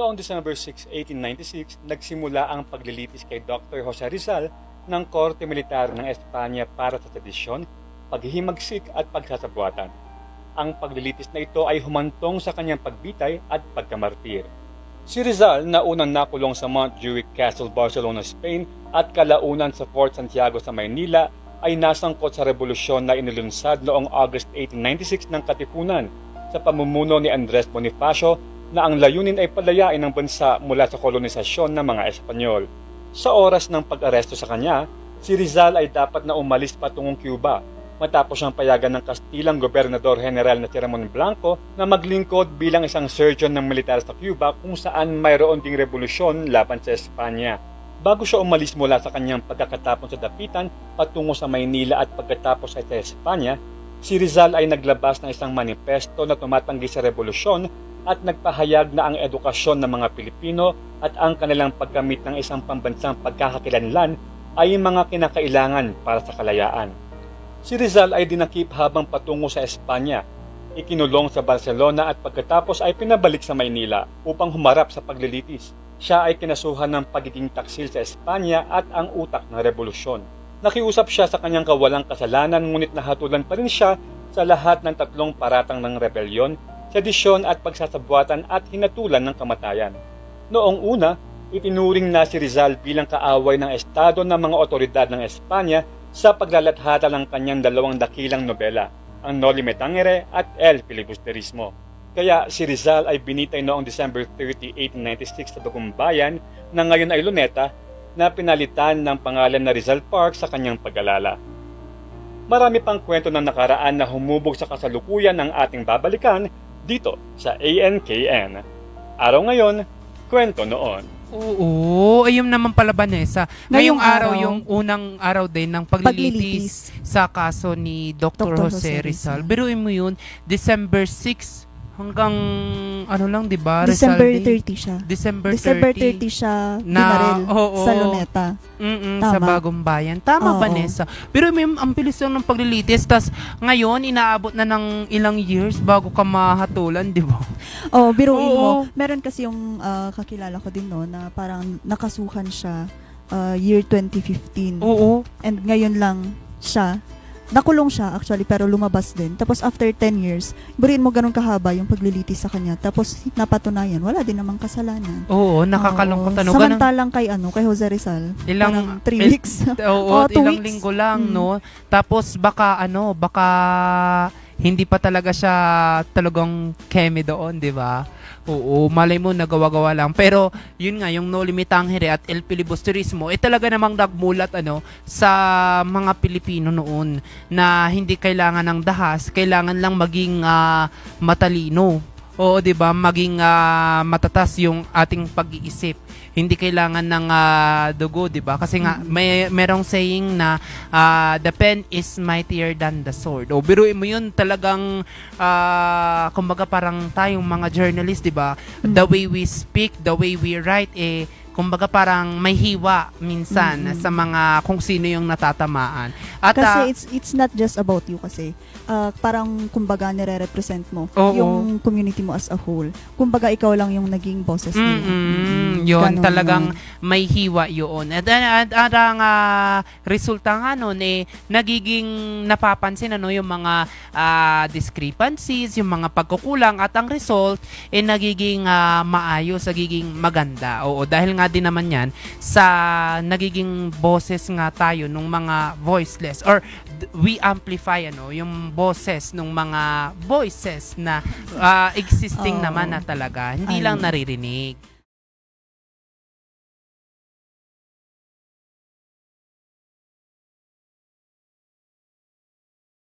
Noong December 6, 1896, nagsimula ang paglilitis kay Dr. Jose Rizal ng Korte Militar ng Espanya para sa sedisyon, paghihimagsik at pagsasabuatan. Ang paglilitis na ito ay humantong sa kanyang pagbitay at pagkamartir. Si Rizal na unang nakulong sa Montjuic Castle, Barcelona, Spain at kalaunan sa Fort Santiago sa Maynila ay nasangkot sa revolusyon na inilunsad noong August 1896 ng Katipunan sa pamumuno ni Andres Bonifacio na ang layunin ay palayain ng bansa mula sa kolonisasyon ng mga Espanyol. Sa oras ng pag-aresto sa kanya, si Rizal ay dapat na umalis patungong Cuba matapos siyang payagan ng Kastilang Gobernador General na si Ramon Blanco na maglingkod bilang isang surgeon ng militar sa Cuba kung saan mayroon ding revolusyon laban sa Espanya. Bago siya umalis mula sa kanyang pagkakatapon sa dapitan patungo sa Maynila at pagkatapos ay sa Espanya, si Rizal ay naglabas ng isang manifesto na tumatanggi sa revolusyon at nagpahayag na ang edukasyon ng mga Pilipino at ang kanilang paggamit ng isang pambansang pagkakakilanlan ay mga kinakailangan para sa kalayaan. Si Rizal ay dinakip habang patungo sa Espanya. Ikinulong sa Barcelona at pagkatapos ay pinabalik sa Maynila upang humarap sa paglilitis. Siya ay kinasuhan ng pagiging taksil sa Espanya at ang utak ng revolusyon. Nakiusap siya sa kanyang kawalang kasalanan ngunit nahatulan pa rin siya sa lahat ng tatlong paratang ng rebelyon, sedisyon at pagsasabuatan at hinatulan ng kamatayan. Noong una, itinuring na si Rizal bilang kaaway ng Estado ng mga otoridad ng Espanya sa paglalathata ng kanyang dalawang dakilang nobela, ang Noli Me Tangere at El Filibusterismo. Kaya si Rizal ay binitay noong December 30, 1896 sa Bagong Bayan na ngayon ay Luneta na pinalitan ng pangalan na Rizal Park sa kanyang pag-alala. Marami pang kwento ng nakaraan na humubog sa kasalukuyan ng ating babalikan dito sa ANKN. Araw ngayon, kwento noon. Oo, ayun naman pala Vanessa. Ngayong Ngayong araw, araw, yung unang araw din ng paglilitis, sa kaso ni Dr. Dr. Jose Jose Rizal. Rizal. Biruin mo yun, December 6 hanggang ano lang, 'di ba? December Rizal Day. 30 siya. December 30. December 30 siya Na- binaril oo. sa Luneta. Mm-mm, Tama. sa Bagong Bayan. Tama, Oo. Vanessa. Pero may ang bilis lang ng paglilitis. tas ngayon, inaabot na ng ilang years bago ka mahatulan, di ba? Oh, biruin Oo. mo. Meron kasi yung ah, kakilala ko din no na parang nakasuhan siya ah, year 2015. Oo. And ngayon lang siya nakulong siya actually pero lumabas din. Tapos after 10 years, buriin mo ganun kahaba yung paglilitis sa kanya. Tapos napatunayan, wala din namang kasalanan. Oo, nakakalungkot. Oo. Ano, ganun- Samantalang kay ano, kay Jose Rizal, Ilang- 3 il- weeks. Oo, Oh, two ilang weeks. linggo lang, Mm. no? Tapos baka ano, baka hindi pa talaga siya talagang keme doon, di ba? Oo, malay mo nagawa-gawa lang. Pero yun nga, yung No Limit Tangere at El Filibusterismo, eh talaga namang nagmulat ano, sa mga Pilipino noon na hindi kailangan ng dahas, kailangan lang maging ah, matalino. Oo, 'di ba? Maging ah, matatas yung ating pag-iisip. Hindi kailangan ng ah, dugo, 'di ba? Kasi nga may merong saying na ah, the pen is mightier than the sword. O biruin mo 'yun, talagang ah, kumbaga parang tayong mga journalist, 'di ba? The way we speak, the way we write eh kumbaga parang may hiwa minsan Mm-mm. sa mga kung sino yung natatamaan. At Kasi ah, it's it's not just about you kasi ah, parang kumbaga nire-represent mo Oo. yung community mo as a whole. Kumbaga ikaw lang yung naging bosses nila. Mm-mm, Mm-mm. yun, Ganun talagang yun. may hiwa yun. At, at, at ang ah, resulta nga nun, eh, nagiging napapansin ano, yung mga ah, discrepancies, yung mga pagkukulang, at ang result, eh, nagiging ah, maayos, nagiging maganda. Oo, dahil nga din naman yan, sa nagiging boses nga tayo nung mga voiceless, or we amplify ano, yung boses nung mga voices na ah, existing Oo. naman na talaga, hindi lang Ayun. naririnig.